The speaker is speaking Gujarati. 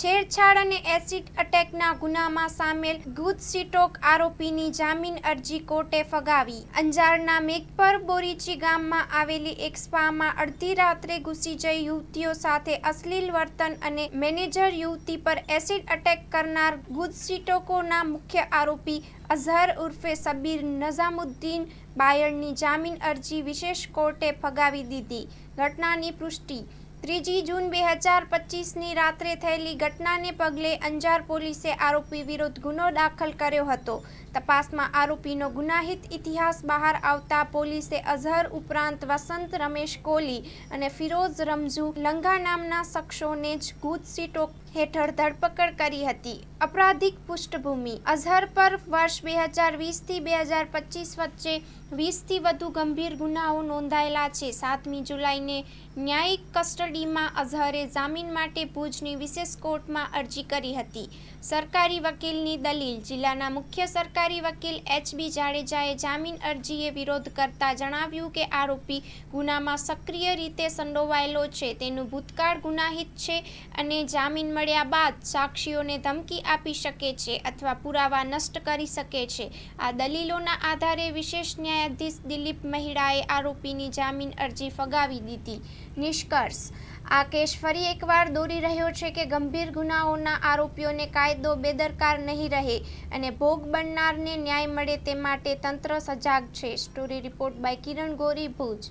છેડછાડ અને એસિડ અટેકના ગુનામાં સામેલ ગુજસીટોક આરોપીની જામીન અરજી કોર્ટે ફગાવી. અંજારના મેઘપર બોરીચી ગામમાં આવેલી એક સ્પામાં અડધી રાત્રે ઘૂસી જઈ યુવતીઓ સાથે અશ્લીલ વર્તન અને મેનેજર યુવતી પર એસિડ અટેક કરનાર ગુજસીટોકોના મુખ્ય આરોપી અઝહર ઉર્ફે સબીર નઝામુદ્દીન બાયડની જામીન અરજી વિશેષ કોર્ટે ફગાવી દીધી. ઘટનાની પુષ્ટિ ત્રીજી જૂન બે હજાર પચીસની રાત્રે થયેલી ઘટનાને પગલે અંજાર પોલીસે આરોપી વિરુદ્ધ ગુનો દાખલ કર્યો હતો. તપાસમાં આરોપીનો ગુનાહિત ઇતિહાસ બહાર આવતા પોલીસે અઝહર ઉપરાંત વસંત રમેશ કોહલી અને ફિરોઝ રમઝુ લંગા નામના શખ્સોને જ ગુજસીટોક હેઠળ ધરપકડ કરી હતી. અપરાધિક પૃષ્ઠભૂમિ. અઝહર પર વર્ષ બે હજાર વીસથી બે હજાર પચીસ વચ્ચે વીસથી વધુ ગંભીર ગુનાઓ નોંધાયેલા છે. સાતમી જુલાઈને ન્યાયિક કસ્ટડીમાં અઝહરે જામીન માટે ભુજની વિશેષ કોર્ટમાં અરજી કરી હતી. સરકારી વકીલની દલીલ. જિલ્લાના મુખ્ય સરકારી વકીલ એચ બી જાડેજાએ જામીન અરજીએ વિરોધ કરતા જણાવ્યું કે આરોપી ગુનામાં સક્રિય રીતે સંડોવાયેલો છે. તેનું ભૂતકાળ ગુનાહિત છે અને જામીન મળ્યા બાદ સાક્ષીઓને ધમકી આપી શકે છે અથવા પુરાવા નષ્ટ કરી શકે છે. આ દલીલોના આધારે વિશેષ ન્યાયાધીશ દિલીપ મહિડાએ આરોપીની જામીન અરજી ફગાવી દીધી. નિષ્કર્ષ, આ કેસ ફરી એકવાર દોરી રહ્યો છે કે ગંભીર ગુનાઓના આરોપીઓને કાયદો બેદરકાર નહીં રહે અને ભોગ બનનારને ન્યાય મળે તે માટે તંત્ર સજાગ છે. Story report by Kiran Gori, Bhuj.